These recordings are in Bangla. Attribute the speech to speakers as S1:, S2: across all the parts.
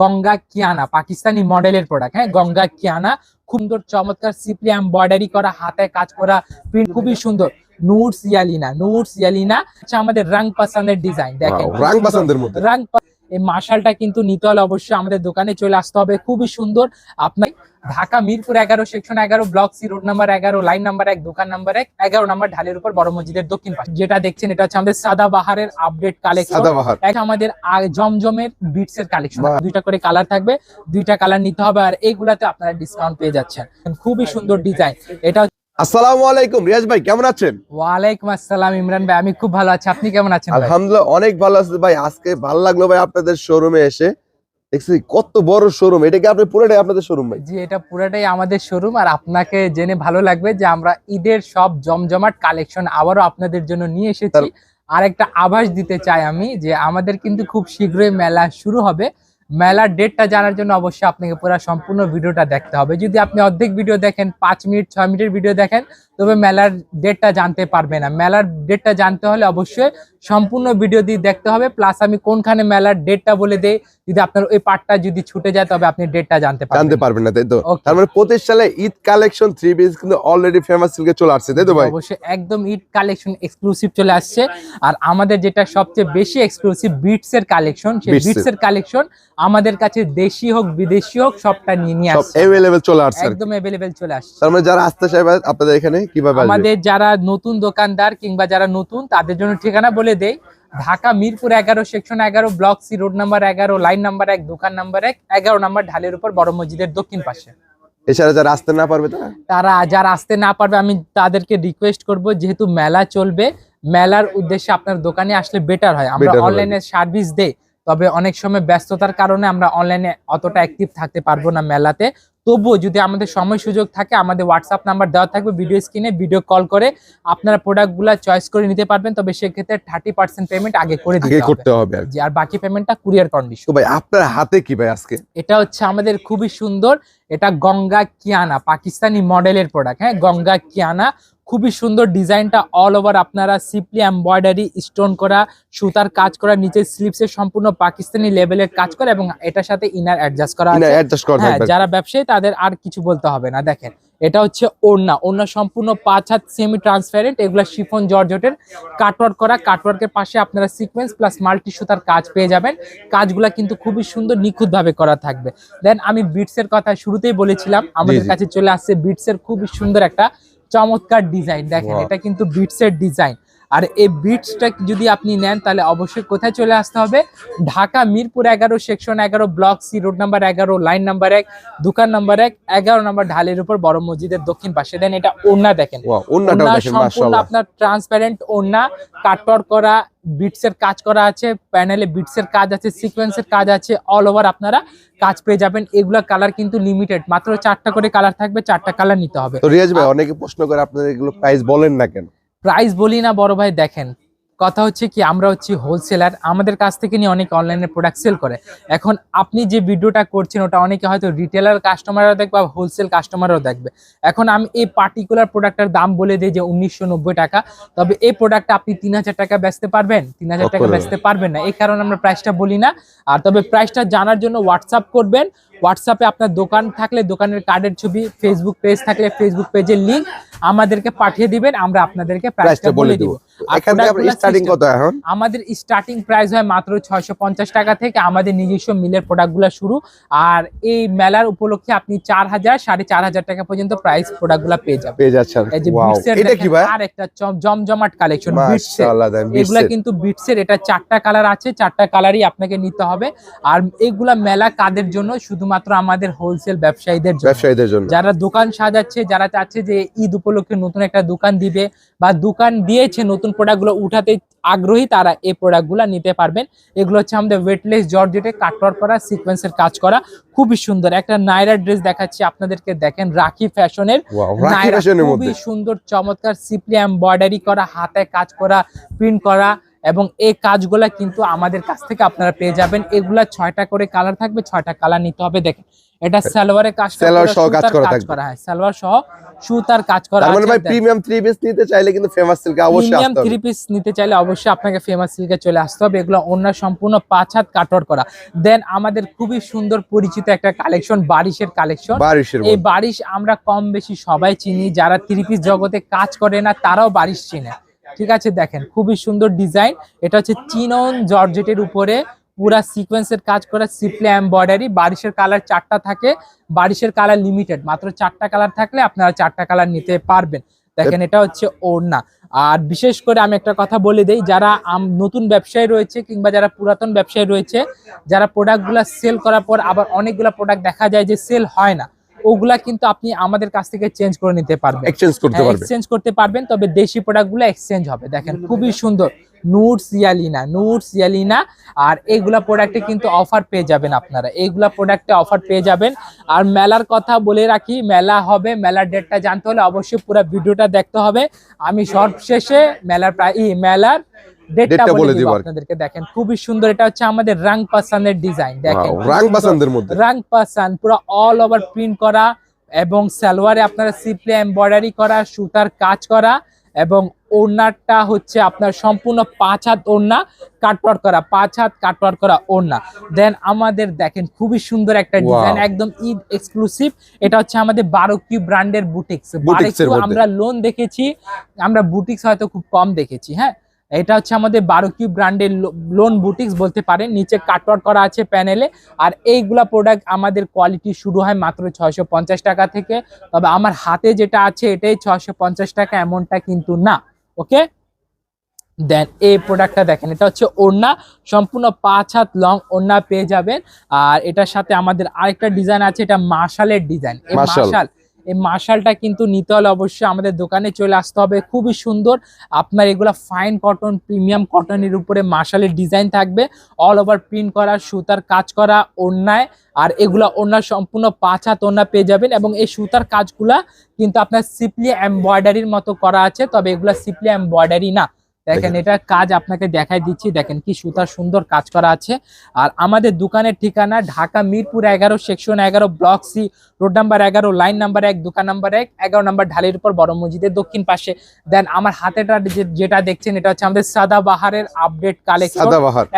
S1: গঙ্গা কিয়ানা পাকিস্তানি মডেলের প্রোডাক্ট হ্যাঁ? গঙ্গা কিয়ানা খুব সুন্দর চমৎকার সিপ্লি এম্বয়ডারি করা হাতে কাজ করা প্রিন্ট খুবই সুন্দর। নুটস ইয়ালিনা নুটস ইয়ালিনা আচ্ছা আমাদের রং পছন্দের ডিজাইন দেখেন।
S2: রং পছন্দের মধ্যে।
S1: রং এই মার্শালটা কিন্তু নিতে হলে অবশ্যই আমাদের দোকানে চলে আসতে হবে। খুবই সুন্দর। আপনার ঢাকা মিরপুর এগারো সেকশন এগারো ব্লক সি রোড নাম্বার এগারো লাইন নাম্বার এক দোকান নাম্বার এক এগারো নাম্বার ঢালের উপর বড় মসজিদের দক্ষিণ পাশে। যেটা দেখছেন এটা হচ্ছে আমাদের সাদা বাহারের আপডেট কালেকশন এক আমাদের জমজমের বিটস এর কালেকশন দুইটা করে কালার থাকবে দুইটা কালার নিতে হবে আর এইগুলাতে আপনারা ডিসকাউন্ট পেয়ে যাচ্ছেন। খুবই সুন্দর ডিজাইন এটা
S2: আসসালামু আলাইকুম রিয়াজ ভাই কেমন আছেন?
S1: ওয়ালাইকুম আসসালাম ইমরান ভাই আমি খুব ভালো আছি। আপনি কেমন আছেন
S2: আলহামদুলিল্লাহ অনেক ভালো আছে ভাই। আজকে ভালো লাগল ভাই আপনাদের শোরুমে এসে। দেখছি কত বড় শোরুম এটা কি আপনি পুরোটাই আপনাদের শোরুম ভাই?
S1: জি এটা পুরাটাই আমাদের শোরুম আর আপনাকে জেনে ভালো লাগবে যে আমরা ঈদের সব জমজমাট কালেকশন আবারও আপনাদের জন্য নিয়ে এসেছি। আর একটা আভাস দিতে চাই আমি যে আমাদের কিন্তু খুব শীঘ্রই মেলা শুরু হবে। মেলার ডেটটা জানার জন্য অবশ্যই আপনাকে পুরো সম্পূর্ণ ভিডিওটা দেখতে হবে। যদি আপনি অর্ধেক ভিডিও দেখেন, পাঁচ মিনিট ছয় মিনিটের ভিডিও দেখেন তবে মেলার ডেটটা জানতে পারবে না। মেলার ডেটটা জানতে হলে অবশ্যই সম্পূর্ণ ভিডিও দিয়ে দেখতে হবে। প্লাস আমি কোনখানে মেলার ডেটটা বলে দেই যদি আপনার ওই পার্টটা যদি ছুটে যায় তবে আপনি ডেটটা জানতে পারবেন।
S2: জানতে
S1: পারবেন
S2: না তাই তো? তার মানে পঁচিশ সালে ঈদ কালেকশন থ্রি পিস কিন্তু অলরেডি ফেমাস সিল্কে চলে আসছে তাই তো ভাই?
S1: অবশ্যই একদম ঈদ কালেকশন এক্সক্লুসিভ চলে আসছে। আর আমাদের যেটা সবচেয়ে বেশি এক্সক্লুসিভ বিটস এর কালেকশন সেই বিটস এর। কালেকশন আমাদের কাছে দেশি হোক বিদেশি হোক সবটা নিয়ে নিয়ে
S2: সব
S1: আসছে।
S2: অ্যাভেলেবেল চলে আসছে
S1: একদম অ্যাভেলেবেল চলে আসছে।
S2: তার মানে যারা আসতে চাইবে আপনাদের এখানে কীভাবে
S1: আমাদের যারা নতুন দোকানদার কিংবা যারা নতুন তাদের জন্য ঠিকানা বলে দেই। ঢাকা মিরপুর এগারো সেকশন এগারো ব্লক সি রোড নাম্বার এগারো লাইন নাম্বার এক দোকান নাম্বার এক এগারো নাম্বার ঢালের উপর বড় মসজিদের দক্ষিণ পাশে।
S2: এছাড়া যারা আসতে না পারবে তারা?
S1: যারা আসতে না পারবে আমি তাদেরকে রিকোয়েস্ট করব যেহেতু মেলা চলবে মেলার উদ্দেশ্যে আপনার দোকানে আসলে বেটার হয়। আমরা অনলাইনে সার্ভিস দেই তবে অনেক সময় ব্যস্ততার কারণে আমরা অনলাইনে অতটা অ্যাক্টিভ থাকতে পারব না মেলাতে। তবুও যদি আমাদের সময় সুযোগ থাকে আমাদের হোয়াটসঅ্যাপ নাম্বার দেওয়া থাকবে ভিডিও স্ক্রিনে ভিডিও কল করে আপনারা প্রোডাক্টগুলো চয়েস করে নিতে পারবেন। তবে সেক্ষেত্রে থার্টি পার্সেন্ট পেমেন্ট আগে করে দিতে
S2: করতে হবে আর
S1: আর বাকি পেমেন্টটা কুরিয়ার কন্ডিশন
S2: ভাই আপনার হাতে কি ভাই আজকে?
S1: এটা হচ্ছে আমাদের খুবই সুন্দর এটা গঙ্গা কিয়ানা পাকিস্তানি মডেলের প্রোডাক্ট হ্যাঁ গঙ্গা কিয়ানা খুবই সুন্দর ডিজাইনটা অল ওভার আপনারা সিপলি এমব্রয়ডারি স্টোন করা সুতার কাজ করা নিচে স্লিপসে সম্পূর্ণ পাকিস্তানি লেভেলের কাজ করা এবং এটার সাথে ইনার অ্যাডজাস্ট করা আছে। হ্যাঁ যারা ব্যবসায়ী তাদের আর কিছু বলতে হবে না। দেখেন এটা হচ্ছে ওড়না। ওড়না সম্পূর্ণ পাঁচ হাত সেমি ট্রান্সপারেন্ট এগুলো শিফন জর্জটের। কাটওয়ার্ক করা কাটওয়ার্কের পাশে আপনারা সিকোয়েন্স প্লাস মাল্টি সুতার কাজ পেয়ে যাবেন। কাজগুলা কিন্তু খুবই সুন্দর নিখুঁত ভাবে করা থাকবে। দেন আমি বিটস এর কথা শুরুতেই বলেছিলাম আমাদের কাছে চলে আসছে বিটস এর খুবই সুন্দর একটা চমৎকার ডিজাইন দেখেন এটা কিন্তু বিটসের ডিজাইন আর এই বিটসটা যদি আপনি নেন তাহলে অবশ্যই কোথায় চলে আসতে হবে? ঢাকা মিরপুর এগারো সেকশন এগারো ব্লক সি রোড নাম্বার এগারো লাইন নাম্বার এক দোকান নাম্বার এক এগারো নাম্বার ঢালের উপর বড় মসজিদের দক্ষিণ পাশে। দেন এটা ওড়না দেখেন। সম্পূর্ণ আপনার ট্রান্সপারেন্ট ওড়না কাটওয়ার করা বিটস এর কাজ করা আছে প্যানেলে বিটস এর কাজ আছে সিকোয়েন্সের কাজ আছে অল ওভার আপনারা কাজ পেয়ে যাবেন। এগুলা কালার কিন্তু লিমিটেড মাত্র চারটা করে কালার থাকবে চারটা কালার নিতে হবে।
S2: তো রিয়াজ ভাই অনেকে প্রশ্ন করে আপনাদের এগুলো প্রাইস বলেন না কেন?
S1: প্রাইস বলি না বড় ভাই দেখেন। কথা হচ্ছে কি আমরা হচ্ছি হোলসেলার আমাদের কাছ থেকে নিয়ে অনেকে অনলাইনে প্রোডাক্ট সেল করে। এখন আপনি যে ভিডিওটা করছেন ওটা অনেকে হয়তো রিটেলার কাস্টমারও দেখবে বা হোলসেল কাস্টমারও দেখবে। এখন আমি এই পার্টিকুলার প্রোডাক্টের দাম বলে দিই যে উনিশশো নব্বই টাকা। তবে এই প্রোডাক্টটা আপনি তিন হাজার টাকা বেচতে পারবেন? তিন হাজার টাকা বেচতে পারবেন না। এই কারণে আমরা প্রাইসটা বলি না। আর তবে প্রাইসটা জানার জন্য হোয়াটসঅ্যাপ করবেন। হোয়াটসঅ্যাপে আপনার দোকান থাকলে দোকানের কার্ডের ছবি ফেসবুক পেজ থাকলে ফেসবুক পেজের লিঙ্ক আমাদেরকে পাঠিয়ে দিবেন আমরা আপনাদেরকে প্রাইসটা বলে দিব। আমাদের স্টার্টিং প্রাইস হয় মাত্র ছয়শো পঞ্চাশ টাকা থেকে আমাদের নিজস্ব মিলের প্রোডাক্টগুলো শুরু। আর এই মেলার উপলক্ষে আপনি চার হাজার সাড়ে চার হাজার টাকা পর্যন্ত প্রাইস প্রোডাক্টগুলো পেয়ে যাবেন।
S2: পেয়ে যাচ্ছেন।
S1: আর একটা জমজমাট কালেকশন এগুলা কিন্তু বিটস এর এটা চারটা কালার আছে চারটা কালারই আপনাকে নিতে হবে। আর এগুলা মেলা কাদের জন্য? শুধুমাত্র আমাদের হোলসেল ব্যবসায়ীদের
S2: ব্যবসায়ীদের জন্য।
S1: যারা দোকান সাজাচ্ছে যারা চাচ্ছে যে ঈদ উপলক্ষে নতুন একটা দোকান দিবে বা দোকান দিয়েছে নতুন প্রোডাক্টগুলো উঠাতে আগ্রহী তারা এই প্রোডাক্টগুলো নিতে পারবেন। এগুলো হচ্ছে আমাদের ওয়েটলেস জর্জেটে কাটওয়ার করা সিকোয়েন্সের কাজ করা। খুবই সুন্দর। একটা নাইরা ড্রেস দেখাচ্ছি আপনাদেরকে দেখেন রাখি ফ্যাশনের খুবই সুন্দর চমৎকার সিপলি এমব্রয়ডারি করা হাতে কাজ করা প্রিন্ট করা। এবং এই কাজগুলা কিন্তু আমাদের কাছ থেকে আপনারা পেয়ে যাবেন। এগুলা ছয়টা করে কালার থাকবে ছয়টা কালার নিতে হবে। দেখেন এটা সালোয়ারের কাজ
S2: সালোয়ার সহ কাজ করা থাকবে।
S1: হয়। সালোয়ার সহ সুতার কাজ করা
S2: মানে ভাই প্রিমিয়াম থ্রি পিস নিতে চাইলে কিন্তু ফেমাস সিল্কে অবশ্যই
S1: পিস নিতে চাইলে অবশ্যই আপনাকে ফেমাস সিল্কে চলে আসতে হবে। এগুলো অন্য সম্পূর্ণ পাঁচ হাত কাটওয়ার করা। দেন আমাদের খুবই সুন্দর পরিচিত একটা কালেকশন বারিশের কালেকশন এই বারিশ আমরা কম বেশি সবাই চিনি। যারা থ্রি পিস জগতে কাজ করে না তারাও বারিশ চিনে। ঠিক আছে, দেখেন, খুবই সুন্দর ডিজাইন। এটা হচ্ছে চিনন জর্জেটের উপরে পুরা সিকোয়েন্সের কাজ করা সিপ্লে এমব্রয়ডারি বারিশের কালার চারটা থাকে, বারিশের কালার লিমিটেড মাত্র চারটা কালার থাকলে আপনারা চারটা কালার নিতে পারবেন। দেখেন, এটা হচ্ছে ওড়না। আর বিশেষ করে আমি একটা কথা বলে দেই, যারা নতুন ব্যবসায়ী রয়েছে কিংবা যারা পুরাতন ব্যবসায়ী রয়েছে, যারা প্রোডাক্টগুলো সেল করার পর আবার অনেকগুলো প্রোডাক্ট দেখা যায় যে সেল হয় না। ওগুলা কিন্তু আপনি আমাদের কাছ থেকে চেঞ্জ করে নিতে পারবেন।
S2: এক্সচেঞ্জ করতে পারবে
S1: এক্সচেঞ্জ করতে পারবেন তবে দেশি প্রোডাক্টগুলো এক্সচেঞ্জ হবে। দেখেন খুবই সুন্দর। নুট সিয়ালিনা নুট সিয়ালিনা আর এইগুলা প্রোডাক্টে কিন্তু অফার পেয়ে যাবেন আপনারা। এইগুলা প্রোডাক্টে অফার পেয়ে যাবেন। আর মেলার কথা বলে রাখি মেলা হবে মেলার ডেটটা জানতে হলে অবশ্যই পুরো ভিডিওটা দেখতে হবে। আমি সর্বশেষে মেলার প্রায় মেলার ডেটটা বলে দিব। আপনাদেরকে দেখেন খুবই সুন্দর। এটা হচ্ছে আমাদের রাং পাসানের ডিজাইন দেখেন।
S2: রাং
S1: সুন্দর।
S2: বাসানদের মধ্যে।
S1: রাং পাসান পুরো অল ওভার প্রিন্ট করা এবং সালোয়ারে আপনারা সিপ্লে এমব্রয়ডারি করা সুতার কাজ করা এবং ওড়নাটা হচ্ছে আপনার সম্পূর্ণ পাঁচ হাত ওড়না কাটওয়ার করা পাঁচ হাত কাটওয়ার করা ওড়না। দেন আমাদের দেখেন খুবই সুন্দর একটা ডিজাইন একদম ঈদ এক্সক্লুসিভ এটা হচ্ছে আমাদের বারো কিউ ব্র্যান্ডের বুটিক্স
S2: Boutiques
S1: আমরা লোন দেখেছি আমরা বুটিক্স হয়তো খুব কম দেখেছি হ্যাঁ? এটা হচ্ছে আমাদের বারো কিউ ব্র্যান্ডের লোন বুটিক্স বলতে পারেন। নিচে কাটওয়ার করা আছে প্যানেলে আর এইগুলা প্রোডাক্ট আমাদের কোয়ালিটি শুরু হয় মাত্র ছয়শো পঞ্চাশ টাকা থেকে। তবে আমার হাতে যেটা আছে এটাই ছয়শো পঞ্চাশ টাকা এমনটা কিন্তু না। ওকে? দেন এই প্রোডাক্টটা দেখেন। এটা হচ্ছে ওড়না। সম্পূর্ণ পাঁচ হাত লং ওড়না পেয়ে যাবেন। আর এটার সাথে আমাদের আরেকটা ডিজাইন আছে এটা মার্শালের ডিজাইন
S2: মার্শাল।
S1: এই মার্শালটা কিন্তু নিতে হলে অবশ্যই আমাদের দোকানে চলে আসতে হবে। খুবই সুন্দর। আপনার এগুলা ফাইন কটন প্রিমিয়াম কটনের উপরে মার্শালের ডিজাইন থাকবে। অল ওভার প্রিন্ট করা, সুতার কাজ করা, ওড়নায়। আর এগুলা ওড়না সম্পূর্ণ পাঁচ হাত ওড়না পেয়ে যাবেন এবং এই সুতার কাজগুলা কিন্তু আপনার সিপলি এমব্রয়ডারির মতো করা আছে, তবে এগুলা সিপলি এমব্রয়ডারি না। দেখেন এটা কাজ আপনাকে দেখাই দিচ্ছি। দেখেন কি সুতার সুন্দর কাজ করা আছে। আর আমাদের দোকানের ঠিকানা ঢাকা মিরপুর এগারো সেকশন এগারো ব্লক সি রোড নাম্বার এগারো লাইন নাম্বার এক দোকান নাম্বার এক এগারো নাম্বার ঢালির উপর বড় মসজিদের দক্ষিণ পাশে। দেন আমার হাতেটা যেটা দেখছেন এটা হচ্ছে আমাদের সাদা বাহারের আপডেট কালেকশন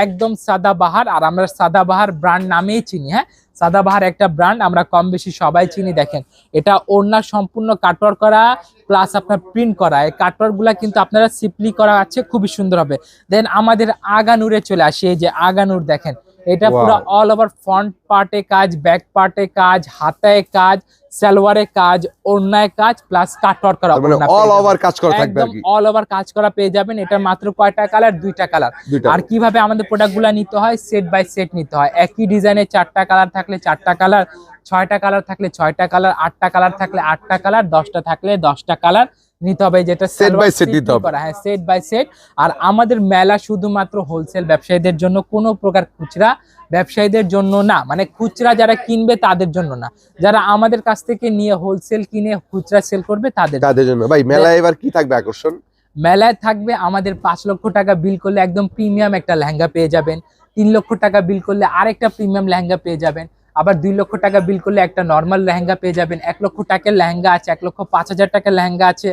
S1: একদম সাদা বাহার আর আমরা সাদা বাহার ব্র্যান্ড নামেই চিনি হ্যাঁ? সাদা বাহার একটা ব্র্যান্ড আমরা কম বেশি সবাই চিনি, দেখেন। এটা ওড়না সম্পূর্ণ কাটওয়ার করা প্লাস আপনার প্রিন্ট করা। এই কাটওয়ারগুলা কিন্তু আপনারা সিপলি করা আছে, খুবই সুন্দর হবে। দেন আমাদের আগানুরে চলে আসি, এই যে আগানুর দেখেন। এটা. পুরো অল ওভার ফ্রন্ট পার্টে কাজ ব্যাক পার্টে কাজ হাতায় কাজ সালোয়ারে কাজ ওড়নায় কাজ প্লাস কাটওয়ার করা
S2: মানে অল ওভার কাজ করা থাকবে আর
S1: একদম
S2: কি।
S1: অল ওভার কাজ করা পেয়ে যাবেন। এটা মাত্র কয়টা কালার দুইটা কালার আর কীভাবে আমাদের প্রোডাক্টগুলো নিতে হয়? সেট বাই সেট নিতে হয়। একই ডিজাইনের চারটা কালার থাকলে চারটা কালার ছয়টা কালার থাকলে ছয়টা কালার আটটা কালার থাকলে আটটা কালার দশটা থাকলে দশটা কালার নিতে হবে যেটা
S2: by
S1: সালোয়ার
S2: set নিতে হবে।
S1: হ্যাঁ সেট বাই সেট আর আমাদের মেলা শুধুমাত্র হোলসেল ব্যবসায়ীদের জন্য কোনো প্রকার খুচরা ব্যবসায়ীদের জন্য না। মানে খুচরা যারা কিনবে তাদের জন্য না। যারা আমাদের কাছ থেকে নিয়ে হোলসেল কিনে খুচরা সেল করবে তাদের
S2: তাদের জন্য। ভাই মেলায় এবার কি থাকবে আকর্ষণ?
S1: মেলায় থাকবে আমাদের পাঁচ লক্ষ টাকা বিল করলে একদম প্রিমিয়াম একটা লেহেঙ্গা পেয়ে যাবেন। তিন লক্ষ টাকা বিল করলে আরেকটা প্রিমিয়াম লেহেঙ্গা পেয়ে যাবেন। আবার দুই লক্ষ টাকা বিল করলে একটা নর্মাল লেহেঙ্গা পেয়ে যাবেন। এক লক্ষ টাকার লেহেঙ্গা আছে এক লক্ষ পাঁচ হাজার টাকার লেহেঙ্গা আছে।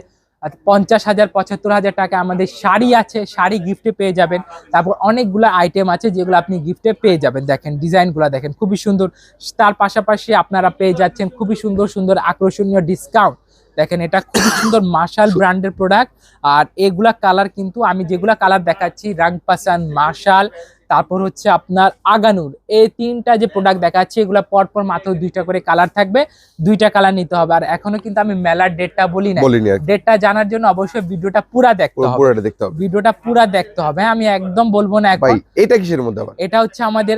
S1: পঞ্চাশ হাজার, পঁচাত্তর হাজার টাকা আমাদের শাড়ি আছে, শাড়ি গিফটে পেয়ে যাবেন। তারপর অনেকগুলো আইটেম আছে যেগুলো আপনি গিফটে পেয়ে যাবেন। দেখেন, ডিজাইনগুলো দেখেন, খুবই সুন্দর। তার পাশাপাশি আপনারা পেয়ে যাচ্ছেন খুবই সুন্দর সুন্দর আকর্ষণীয় ডিসকাউন্ট দেখেন, এটা খুবই সুন্দর মার্শাল ব্র্যান্ডের প্রোডাক্ট আর এগুলা কালার কিন্তু আমি যেগুলা কালার দেখাচ্ছি রাং পাসান মার্শাল তারপর হচ্ছে আপনার আগানুর। এই তিনটা যে প্রোডাক্ট দেখাচ্ছি এগুলা পরপর মাত্র দুইটা করে কালার থাকবে দুইটা কালার নিতে হবে। আর এখনও কিন্তু আমি মেলার ডেটটা বলি না। ডেটটা জানার জন্য অবশ্যই ভিডিওটা পুরা দেখতে হবে।
S2: পুরোটা দেখতে হবে।
S1: ভিডিওটা পুরা দেখতে হবে। হ্যাঁ, আমি একদম বলব না এখন।
S2: এটা কিসের মধ্যে
S1: এটা হচ্ছে আমাদের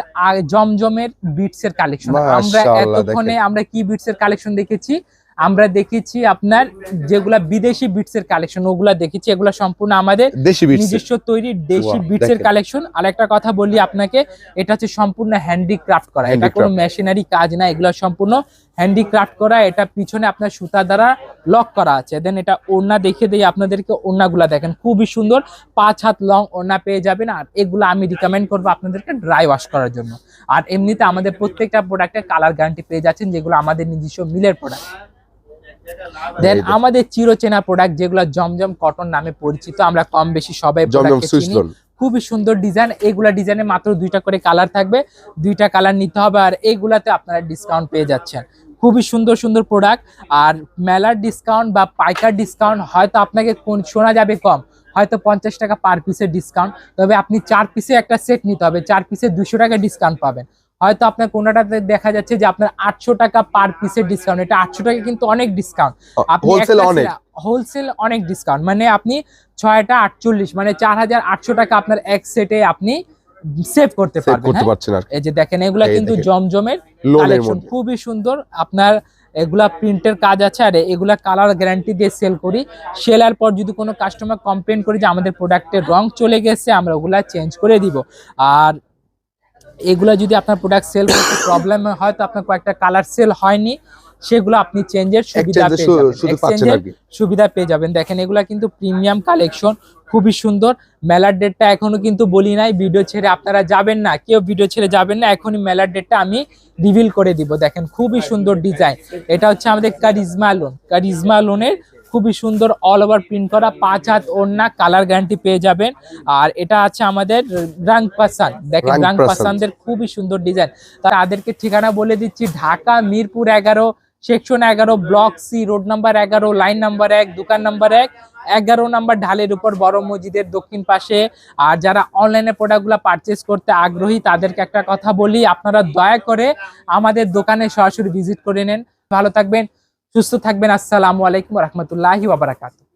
S1: জমজমের বিটস এর কালেকশন আমরা এতক্ষণে আমরা কি বিটস এর কালেকশন দেখেছি? আমরা দেখেছি আপনার যেগুলা বিদেশি বিটসের কালেকশন ওগুলা দেখেছি এগুলা সম্পূর্ণ আমাদের
S2: দেশি
S1: নিজস্ব তৈরি দেশি বিটসের
S2: দেখেন।
S1: কালেকশন আর একটা কথা বলি আপনাকে এটা হচ্ছে সম্পূর্ণ হ্যান্ডিক্রাফট করা। এটা কোনো মেশিনারি কাজ না এগুলা সম্পূর্ণ হ্যান্ডিক্রাফট করা। এটা পিছনে আপনার সুতা দ্বারা লক করা আছে। দেন এটা ওড়না দেখে দিই আপনাদেরকে ওড়নাগুলা দেখেন খুবই সুন্দর। পাঁচ হাত লং ওড়না পেয়ে যাবেন। আর এগুলো আমি রিকমেন্ড করব আপনাদেরকে ড্রাই ওয়াশ করার জন্য। আর এমনিতে আমাদের প্রত্যেকটা প্রোডাক্টের কালার গ্যারান্টি পেয়ে যাচ্ছেন যেগুলো আমাদের নিজস্ব মিলের প্রোডাক্ট দেন আমাদের চিরচেনা প্রোডাক্ট যেগুলো জমজম কটন নামে পরিচিত আমরা কম বেশি সবাই। খুবই সুন্দর ডিজাইন এইগুলা ডিজাইনে মাত্র দুইটা করে কালার থাকবে দুইটা কালার নিতে হবে আর এইগুলাতে আপনারা ডিসকাউন্ট পেয়ে যাচ্ছেন। খুবই সুন্দর সুন্দর প্রোডাক্ট আর মেলার ডিসকাউন্ট বা পাইকার ডিসকাউন্ট হয়তো আপনাকে কোন শোনা যাবে কম হয়তো পঞ্চাশ টাকা পার পিসের ডিসকাউন্ট তবে আপনি চার পিসে একটা সেট নিতে হবে চার পিসে দুশো টাকা ডিসকাউন্ট পাবেন। হয়তো আপনার কোনোটাতে দেখা যাচ্ছে যে আপনার আটশো টাকা পার পিসের ডিসকাউন্ট এটা আটশো টাকা কিন্তু অনেক ডিসকাউন্ট
S2: হোলসেল অনেক।
S1: হোলসেল অনেক ডিসকাউন্ট মানে আপনি ছয়টা আটচল্লিশ মানে চার হাজার আটশো টাকা আপনার এক সেটে আপনি সেভ করতে পারবেন হ্যাঁ? এই যে দেখেন এগুলা কিন্তু জমজমের কালেকশন খুবই সুন্দর। আপনার এগুলা প্রিন্টের কাজ আছে আর এগুলা কালার গ্যারান্টি দিয়ে সেল করি। সেলার পর যদি কোনো কাস্টমার কমপ্লেন করি যে আমাদের প্রোডাক্টের রং চলে গেছে আমরা ওগুলা চেঞ্জ করে দিব। আর এগুলা যদি আপনার প্রোডাক্ট সেল করতে প্রবলেম হয় তো আপনার কয়েকটা কালার সেল হয়নি সেগুলো আপনি চেঞ্জের সুবিধা পেয়ে যাবেন। সুবিধা পেয়ে যাবেন। দেখেন এগুলা কিন্তু প্রিমিয়াম কালেকশন খুবই সুন্দর। মেলার ডেটটা এখনও কিন্তু বলি নাই ভিডিও ছেড়ে আপনারা যাবেন না কেউ ভিডিও ছেড়ে যাবেন না এখনই মেলার ডেটটা আমি রিভিল করে দিব। দেখেন খুবই সুন্দর ডিজাইন এটা হচ্ছে আমাদের কারিজমা লোন কারিজমা লোনের খুবই সুন্দর অল ওভার প্রিন্ট করা পাঁচ হাত ওড়না কালার গ্যারান্টি পেয়ে যাবেন। আর এটা আছে আমাদের রাং পাসান দেখেন
S2: রাং
S1: পাসানদের খুবই সুন্দর ডিজাইন তাদেরকে ঠিকানা বলে দিচ্ছি ঢাকা মিরপুর এগারো সেকশন এগারো ব্লক সি রোড নাম্বার এগারো লাইন নাম্বার এক দোকান নাম্বার এক এগারো নাম্বার ঢালের উপর বড় মসজিদের দক্ষিণ পাশে। আর যারা অনলাইনে প্রোডাক্টগুলো পারচেস করতে আগ্রহী তাদেরকে একটা কথা বলি আপনারা দয়া করে আমাদের দোকানে সরাসরি ভিজিট করে নেন। ভালো থাকবেন। সুস্থ থাকবেন। আসসালামু আলাইকুম রহমতুল্লাহি ওয়াবারাকাতুহ